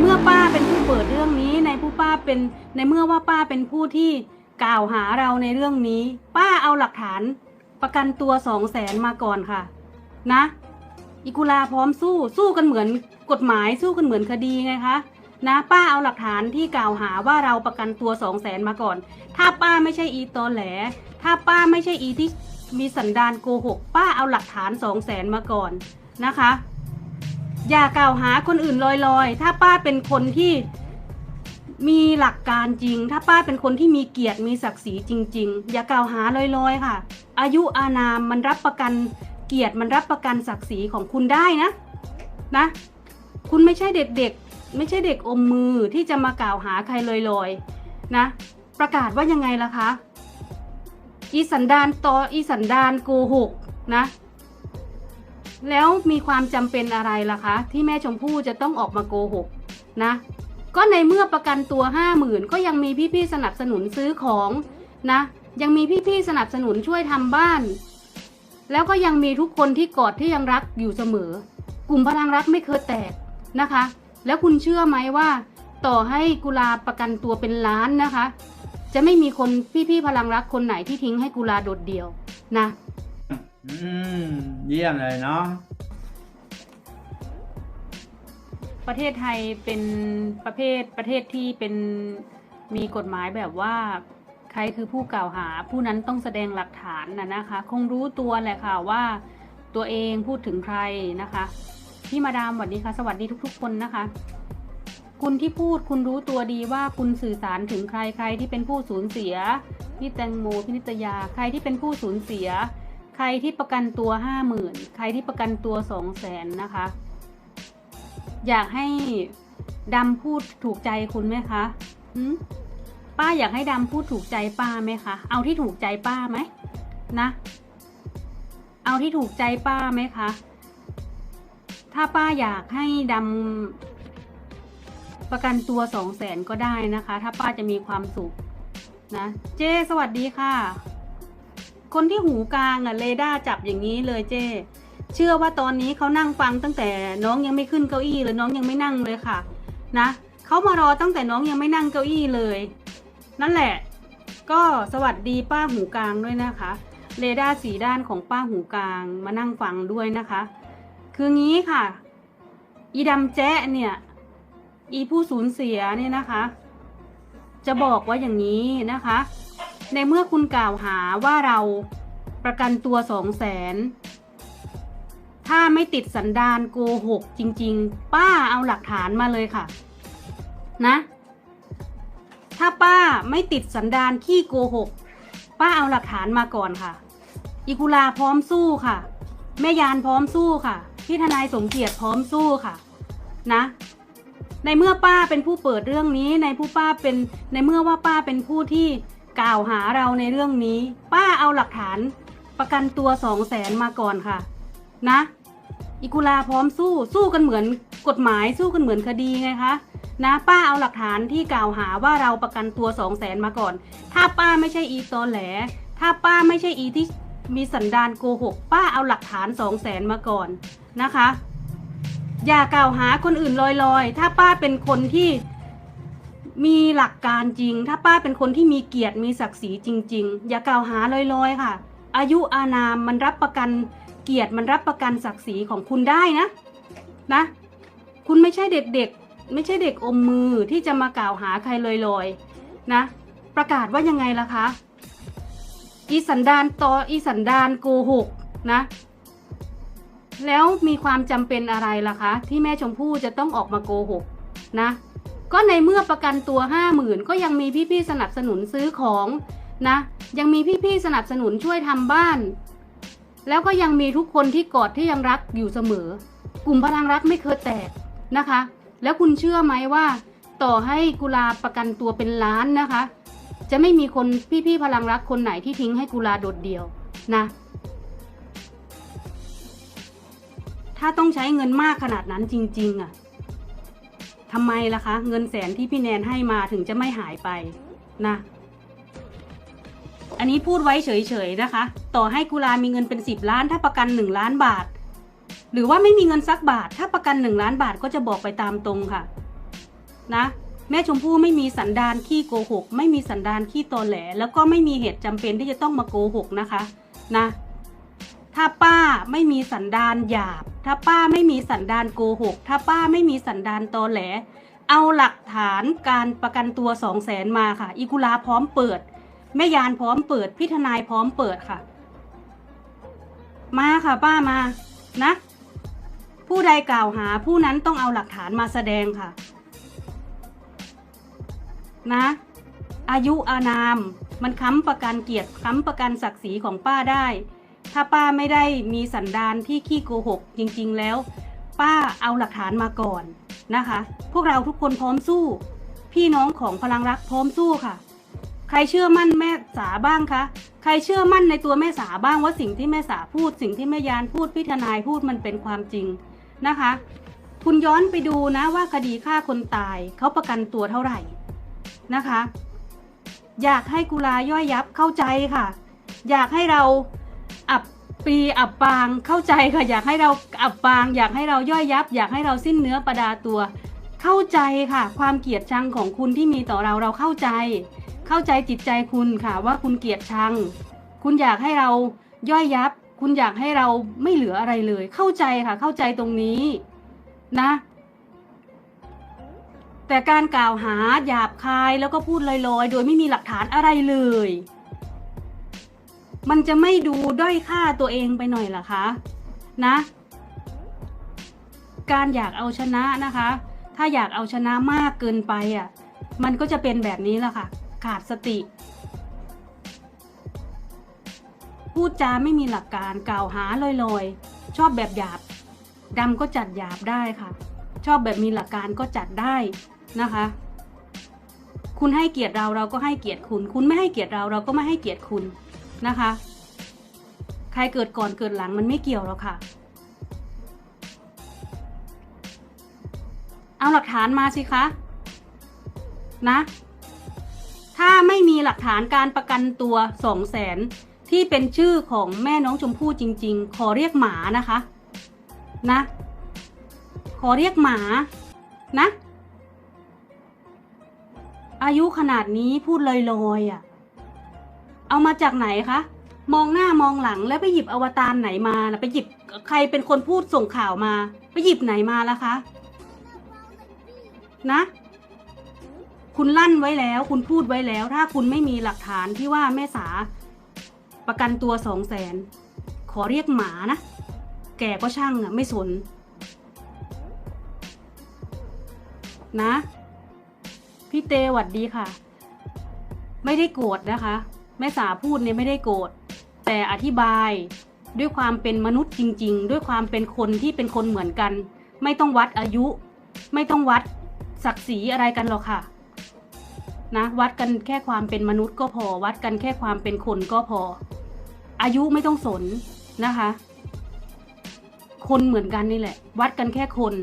เมื่อป้าเป็นผู้เปิดเรื่องนี้ ในผู้ป้าเป็นในเมื่อว่าป้าเป็นผู้ที่กล่าวหาเราในเรื่องนี้ ป้าเอาหลักฐานประกันตัวสองแสนมาก่อนค่ะ นะ อิกุลาพร้อมสู้สู้กันเหมือนกฎหมายสู้กันเหมือนคดีไงคะนะป้าเอาหลักฐานที่กล่าวหาว่าเราประกันตัวสองแสนมาก่อน ถ้าป้าไม่ใช่อีตอแหล ถ้าป้าไม่ใช่อีที่มีสันดานโกหก ป้าเอาหลักฐานสองแสนมาก่อนนะคะ อย่ากล่าวหาคนอื่นลอยๆ ถ้าป้าเป็นคนที่มีหลักการจริง ถ้าป้าเป็นคนที่มีเกียรติมีศักดิ์ศรีจริง ๆ อย่ากล่าวหาลอยๆ ค่ะ อายุอานามมันรับประกันเกียรติมันรับประกันศักดิ์ศรีของคุณได้นะนะ คุณไม่ใช่เด็กๆ ไม่ใช่เด็กอมมือที่จะมากล่าวหาใครลอยๆนะ ประกาศว่ายังไงล่ะคะอีสันดานตออีสันดานโกหกนะ แล้วมีความจำเป็นอะไรล่ะคะ ที่แม่ชมพู่จะต้องออกมาโกหกนะ ก็ในเมื่อประกันตัวห้าหมื่นก็ยังมีพี่ๆสนับสนุนซื้อของนะ ยังมีพี่ๆสนับสนุนช่วยทำบ้าน แล้วก็ยังมีทุกคนที่กอดที่ยังรักอยู่เสมอ กลุ่มพลังรักไม่เคยแตกนะคะ แล้วคุณเชื่อไหมว่า ต่อให้กุลาประกันตัวเป็นล้านนะคะ จะไม่มีคนพี่ๆพลังรักคนไหนที่ทิ้งให้กุลาโดดเดี่ยวนะ อืม เยี่ยมเลยเนาะ ประเทศไทยเป็นประเภทประเทศที่เป็นมีกฎหมายแบบว่า ใครคือผู้กล่าวหา ผู้นั้นต้องแสดงหลักฐานนะนะคะ คงรู้ตัวแหละค่ะว่าตัวเองพูดถึงใครนะคะพี่มาดามสวัสดีค่ะ สวัสดีทุก ๆ คนนะคะ คุณที่พูดคุณรู้ตัวดีว่าคุณสื่อสารถึงใครใครที่เป็นผู้สูญเสียพี่แตงโมพี่นิตยาใครที่เป็นผู้สูญเสีย ใครที่ประกันตัวห้าหมื่นใครที่ประกันตัวสองแสนนะคะ อยากให้ดำพูดถูกใจคุณไหมคะป้าอยากให้ดำพูดถูกใจป้าไหมคะ เอาที่ถูกใจป้าไหมนะ เอาที่ถูกใจป้าไหมคะ ถ้าป้าอยากให้ดำประกันตัวสองแสนก็ได้นะคะ ถ้าป้าจะมีความสุขนะ เจ้สวัสดีค่ะ คนที่หูกลางอะเรดาร์จับอย่างนี้เลยเจ้ เชื่อว่าตอนนี้เขานั่งฟังตั้งแต่น้องยังไม่ขึ้นเก้าอี้เลยน้องยังไม่นั่งเลยค่ะ นะเขามารอตั้งแต่น้องยังไม่นั่งเก้าอี้เลย นั่นแหละ ก็สวัสดีป้าหูกลางด้วยนะคะ เรดาร์สีด้านของป้าหูกลางมานั่งฟังด้วยนะคะ คืองี้ค่ะ อีดำแจ๊เนี่ย อีผู้สูญเสียเนี่ยนะคะ จะบอกว่าอย่างนี้นะคะ ในเมื่อคุณกล่าวหาว่าเราประกันตัวสองแสนถ้าไม่ติดสันดานโกหกจริง ๆ ป้าเอาหลักฐานมาเลยค่ะ นะ ถ้าป้าไม่ติดสันดานขี้โกหก ป้าเอาหลักฐานมาก่อนค่ะ อิกุลาพร้อมสู้ค่ะ แม่ยานพร้อมสู้ค่ะ พี่ทนายสมเกียรติพร้อมสู้ค่ะ นะ ในเมื่อป้าเป็นผู้เปิดเรื่องนี้ในผู้ป้าเป็นในเมื่อว่าป้าเป็นผู้ที่ กล่าวหาเราในเรื่องนี้ ป้าเอาหลักฐานประกันตัวสองแสนมาก่อนค่ะ นะ อิกุลาพร้อมสู้สู้กันเหมือนกฎหมายสู้กันเหมือนคดีไงคะนะป้าเอาหลักฐานที่กล่าวหาว่าเราประกันตัวสองแสนมาก่อน ถ้าป้าไม่ใช่อีตอแหล ถ้าป้าไม่ใช่อีที่มีสันดานโกหก ป้าเอาหลักฐานสองแสนมาก่อนนะคะ อย่ากล่าวหาคนอื่นลอยๆ ถ้าป้าเป็นคนที่ มีหลักการจริง ถ้าป้าเป็นคนที่มีเกียรติมีศักดิ์ศรีจริง ๆ อย่ากล่าวหาลอยๆ ค่ะ อายุอานามมันรับประกันเกียรติมันรับประกันศักดิ์ศรีของคุณได้นะนะ คุณไม่ใช่เด็กๆ ไม่ใช่เด็กอมมือที่จะมากล่าวหาใครลอยๆนะ ประกาศว่ายังไงล่ะคะ อีสันดานตออีสันดานโกหกนะ แล้วมีความจำเป็นอะไรล่ะคะ ที่แม่ชมพู่จะต้องออกมาโกหกนะ ก็ในเมื่อประกันตัวห้าหมื่นก็ยังมีพี่ๆสนับสนุนซื้อของนะ ยังมีพี่ๆสนับสนุนช่วยทำบ้าน แล้วก็ยังมีทุกคนที่กอดที่ยังรักอยู่เสมอ กลุ่มพลังรักไม่เคยแตกนะคะ แล้วคุณเชื่อไหมว่า ต่อให้กุลาประกันตัวเป็นล้านนะคะ จะไม่มีคนพี่ๆพลังรักคนไหนที่ทิ้งให้กุลาโดดเดี่ยวนะ ถ้าต้องใช้เงินมากขนาดนั้นจริง ๆอะ ทำไมล่ะคะ เงินแสนที่พี่แนนให้มาถึงจะไม่หายไปนะ อันนี้พูดไว้เฉยๆนะคะ ต่อให้กุลามีเงินเป็นสิบล้าน ถ้าประกันหนึ่งล้านบาท หรือว่าไม่มีเงินสักบาท ถ้าประกันหนึ่งล้านบาทก็จะบอกไปตามตรงค่ะ นะแม่ชมพู่ไม่มีสันดานขี้โกหก ไม่มีสันดานขี้ตอแหล แล้วก็ไม่มีเหตุจำเป็นที่จะต้องมาโกหกนะคะ นะ ถ้าป้าไม่มีสันดานหยาบ ถ้าป้าไม่มีสันดานโกหก ถ้าป้าไม่มีสันดานตอแหล เอาหลักฐานการประกันตัวสองแสนมาค่ะ อีกุลาพร้อมเปิด แม่ยานพร้อมเปิดพิทนายพร้อมเปิดค่ะ มาค่ะป้ามา นะ ผู้ใดกล่าวหาผู้นั้นต้องเอาหลักฐานมาแสดงค่ะ นะ อายุอานาม มันค้ำประกันเกียรติค้ำประกันศักดิ์ศรีของป้าได้ ถ้าป้าไม่ได้มีสันดานที่ขี้โกหกจริงๆแล้ว ป้าเอาหลักฐานมาก่อนนะคะ พวกเราทุกคนพร้อมสู้ พี่น้องของพลังรักพร้อมสู้ค่ะ ใครเชื่อมั่นแม่สาบ้างคะใครเชื่อมั่นในตัวแม่สาบ้างว่าสิ่งที่แม่สาพูด สิ่งที่แม่ยานพูดพี่ทนายพูดมันเป็นความจริงนะคะ คุณย้อนไปดูนะว่าคดีฆ่าคนตายเขาประกันตัวเท่าไหร่นะคะ อยากให้กุลาย่อยยับเข้าใจค่ะ อยากให้เรา ปีอับปางเข้าใจค่ะ อยากให้เราอับปาง อยากให้เราย่อยยับ อยากให้เราสิ้นเนื้อประดาตัว เข้าใจค่ะ ความเกลียดชังของคุณที่มีต่อเราเราเข้าใจ เข้าใจจิตใจคุณค่ะว่าคุณเกลียดชัง คุณอยากให้เราย่อยยับ คุณอยากให้เราไม่เหลืออะไรเลย เข้าใจค่ะ เข้าใจตรงนี้นะ แต่การกล่าวหาหยาบคายแล้วก็พูดลอยๆ โดยไม่มีหลักฐานอะไรเลย มันจะไม่ดูด้อยค่าตัวเองไปหน่อยหรอคะนะ การอยากเอาชนะนะคะ ถ้าอยากเอาชนะมากเกินไปอะ มันก็จะเป็นแบบนี้แหละค่ะ ขาดสติ พูดจาไม่มีหลักการกล่าวหาลอยๆ ชอบแบบหยาบดำก็จัดหยาบได้ค่ะ ชอบแบบมีหลักการก็จัดได้นะคะ คุณให้เกียรติเราเราก็ให้เกียรติคุณ คุณไม่ให้เกียรติเราเราก็ไม่ให้เกียรติคุณ นะคะ ใครเกิดก่อนเกิดหลังมันไม่เกี่ยวหรอกค่ะ เอาหลักฐานมาสิคะ นะ ถ้าไม่มีหลักฐานการประกันตัวสองแสนที่เป็นชื่อของแม่น้องชมพู่จริง ๆ ขอเรียกหมานะคะ นะ ขอเรียกหมา นะ อายุขนาดนี้พูดลอยๆอะ เอามาจากไหนคะ มองหน้ามองหลังแล้วไปหยิบอวตารไหนมาล่ะไปหยิบใครเป็นคนพูดส่งข่าวมา ไปหยิบไหนมาล่ะคะ นะ คุณลั่นไว้แล้ว คุณพูดไว้แล้ว ถ้าคุณไม่มีหลักฐานที่ว่าแม่สา ประกันตัวสองแสนขอเรียกหมานะ แก่ก็ช่างอะ ไม่สน นะ พี่เตหวัดดีค่ะ ไม่ได้โกรธนะคะ แม่สาพูดเนี่ยไม่ได้โกรธแต่อธิบายด้วยความเป็นมนุษย์จริง ๆ ด้วยความเป็นคนที่เป็นคนเหมือนกัน ไม่ต้องวัดอายุ ไม่ต้องวัดศักดิ์ศรีอะไรกันหรอกค่ะ นะวัดกันแค่ความเป็นมนุษย์ก็พอ วัดกันแค่ความเป็นคนก็พอ อายุไม่ต้องสนนะคะ คนเหมือนกันนี่แหละ วัดกันแค่คน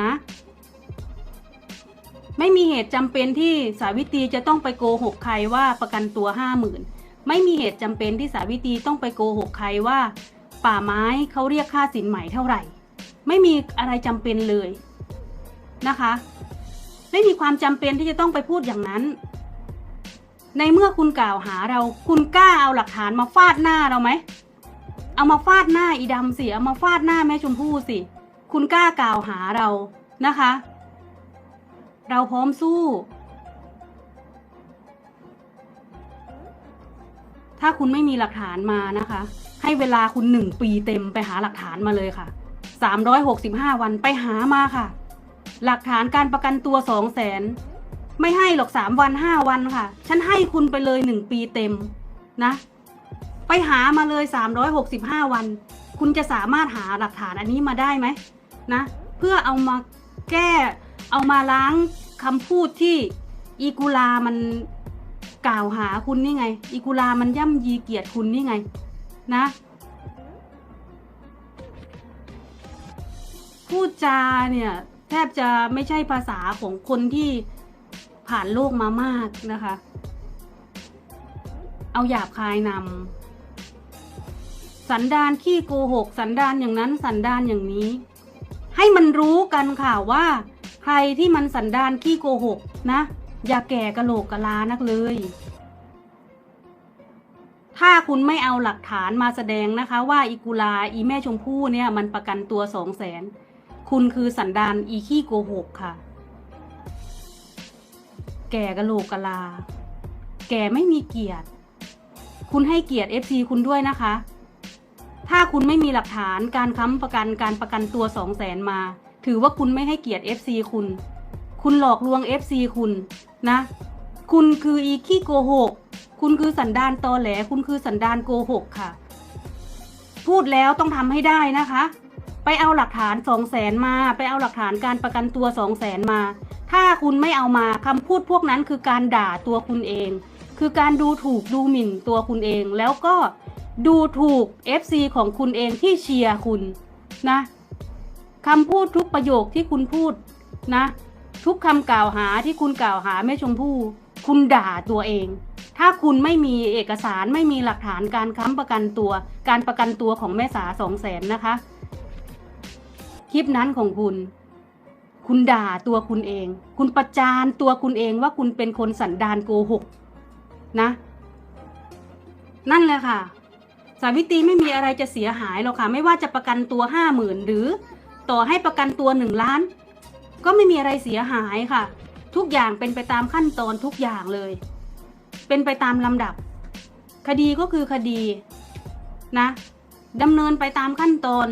นะ ไม่มีเหตุจำเป็นที่สาวิตรีจะต้องไปโกหกใครว่าประกันตัวห้าหมื่นไม่มีเหตุจำเป็นที่สาวิตรีต้องไปโกหกใครว่า ป่าไม้เขาเรียกค่าสินใหม่เท่าไหร่ ไม่มีอะไรจำเป็นเลยนะคะ ไม่มีความจำเป็นที่จะต้องไปพูดอย่างนั้น ในเมื่อคุณกล่าวหาเราคุณกล้าเอาหลักฐานมาฟาดหน้าเราไหมเอามาฟาดหน้าอีดำสิเอามาฟาดหน้าแม่ชมพู่สิ คุณกล้ากล่าวหาเรานะคะ เราพร้อมสู้ ถ้าคุณไม่มีหลักฐานมานะคะ ให้เวลาคุณหนึ่งปีเต็มไปหาหลักฐานมาเลยค่ะสามร้อยหกสิบห้าวันไปหามาค่ะ หลักฐานการประกันตัวสองแสนไม่ให้หรอกสามวันห้าวันค่ะ ฉันให้คุณไปเลยหนึ่งปีเต็มนะ ไปหามาเลยสามร้อยหกสิบห้าวัน คุณจะสามารถหาหลักฐานอันนี้มาได้ไหมนะ เพื่อเอามาแก้ เอามาล้างคำพูดที่อีกุลามันกล่าวหาคุณนี่ไง อีกุลามันย่ำยีเกียรติคุณนี่ไง นะ พูดจาเนี่ย แทบจะไม่ใช่ภาษาของคนที่ผ่านโลกมามากนะคะ เอาหยาบคายนำสันดานขี้โกหก สันดานอย่างนั้นสันดานอย่างนี้ ให้มันรู้กันค่ะว่า ใครที่มันสันดานขี้โกหกนะ อย่าแก่กะโหลกกะลานักเลย ถ้าคุณไม่เอาหลักฐานมาแสดงนะคะ ว่าอีกุลาอีแม่ชมพู่เนี่ยมันประกันตัวสองแสนคุณคือสันดานอีขี้โกหกค่ะ แก่กะโหลกกะลา แก่ไม่มีเกียรติ คุณให้เกียรติ FC คุณด้วยนะคะ ถ้าคุณไม่มีหลักฐานการค้ำประกันการประกันตัวสองแสนมา ถือว่าคุณไม่ให้เกียรติ FC คุณ คุณหลอกลวง FC คุณนะ คุณคืออีขี้โกหก คุณคือสันดานตอแหล คุณคือสันดานโกหกค่ะ พูดแล้วต้องทำให้ได้นะคะ ไปเอาหลักฐานสองแสนมา ไปเอาหลักฐานการประกันตัวสองแสนมา ถ้าคุณไม่เอามาคำพูดพวกนั้นคือการด่าตัวคุณเอง คือการดูถูกดูหมิ่นตัวคุณเอง แล้วก็ดูถูก FC ของคุณเองที่เชียร์คุณนะ คำพูดทุกประโยคที่คุณพูดนะ ทุกคำกล่าวหาที่คุณกล่าวหาแม่ชมพู่คุณด่าตัวเอง ถ้าคุณไม่มีเอกสารไม่มีหลักฐานการค้ำประกันตัว การประกันตัวของแม่สาสองแสนนะคะ คลิปนั้นของคุณ คุณด่าตัวคุณเอง คุณประจานตัวคุณเองว่าคุณเป็นคนสันดานโกหกนะ นั่นแหละค่ะ สาวิตรีไม่มีอะไรจะเสียหายหรอกค่ะ ไม่ว่าจะประกันตัวห้าหมื่นหรือ ต่อให้ประกันตัวหนึ่งล้าน ก็ไม่มีอะไรเสียหายค่ะ ทุกอย่างเป็นไปตามขั้นตอนทุกอย่างเลย เป็นไปตามลำดับ คดีก็คือคดีนะดำเนินไปตามขั้นตอน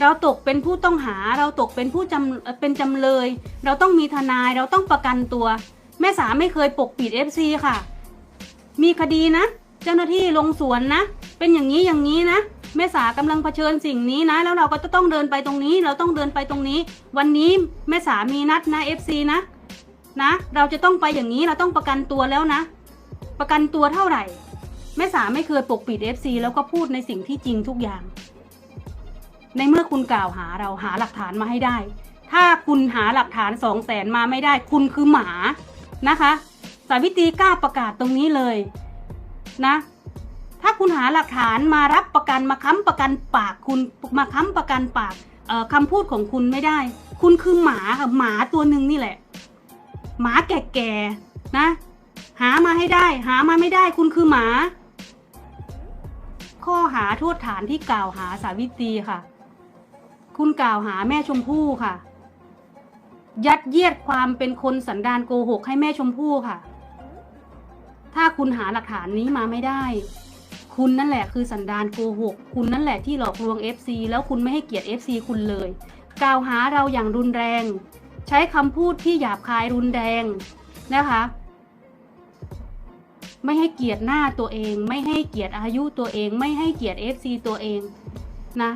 เราตกเป็นผู้ต้องหาเราตกเป็นผู้จำเอ่อเป็นจำเลย เราต้องมีทนายเราต้องประกันตัว แม่สาไม่เคยปกปิด FC ค่ะ มีคดีนะ เจ้าหน้าที่ลงสวนนะ เป็นอย่างนี้อย่างนี้นะ แม่สากำลังเผชิญสิ่งนี้นะ แล้วเราก็จะต้องเดินไปตรงนี้ เราต้องเดินไปตรงนี้ วันนี้แม่สามีนัดนะ FC นะนะ เราจะต้องไปอย่างนี้เราต้องประกันตัวแล้วนะ ประกันตัวเท่าไหร่ แม่สาไม่เคยปกปิด FC แล้วก็พูดในสิ่งที่จริงทุกอย่าง ในเมื่อคุณกล่าวหาเราหาหลักฐานมาให้ได้ ถ้าคุณหาหลักฐานสองแสนมาไม่ได้ คุณคือหมานะคะ สาวิตรีกล้าประกาศตรงนี้เลยนะ ถ้าคุณหาหลักฐานมารับประกันมาค้ำประกันปากคุณมาค้ำประกันปากคำพูดของคุณไม่ได้ คุณคือหมาค่ะหมาตัวหนึ่งนี่แหละ หมาแก่ๆนะ หามาให้ได้ หามาไม่ได้ คุณคือหมา ข้อหาโทษฐานที่กล่าวหาสาวิตรีค่ะ คุณกล่าวหาแม่ชมพู่ค่ะ ยัดเยียดความเป็นคนสันดานโกหกให้แม่ชมพู่ค่ะ ถ้าคุณหาหลักฐานนี้มาไม่ได้ คุณนั่นแหละคือสันดานโกหก คุณนั่นแหละที่หลอกลวง FC แล้วคุณไม่ให้เกียรติ FC คุณเลย กล่าวหาเราอย่างรุนแรง ใช้คำพูดที่หยาบคายรุนแรงนะคะ ไม่ให้เกียรติหน้าตัวเอง ไม่ให้เกียรติอายุตัวเอง ไม่ให้เกียรติ FC ตัวเองนะ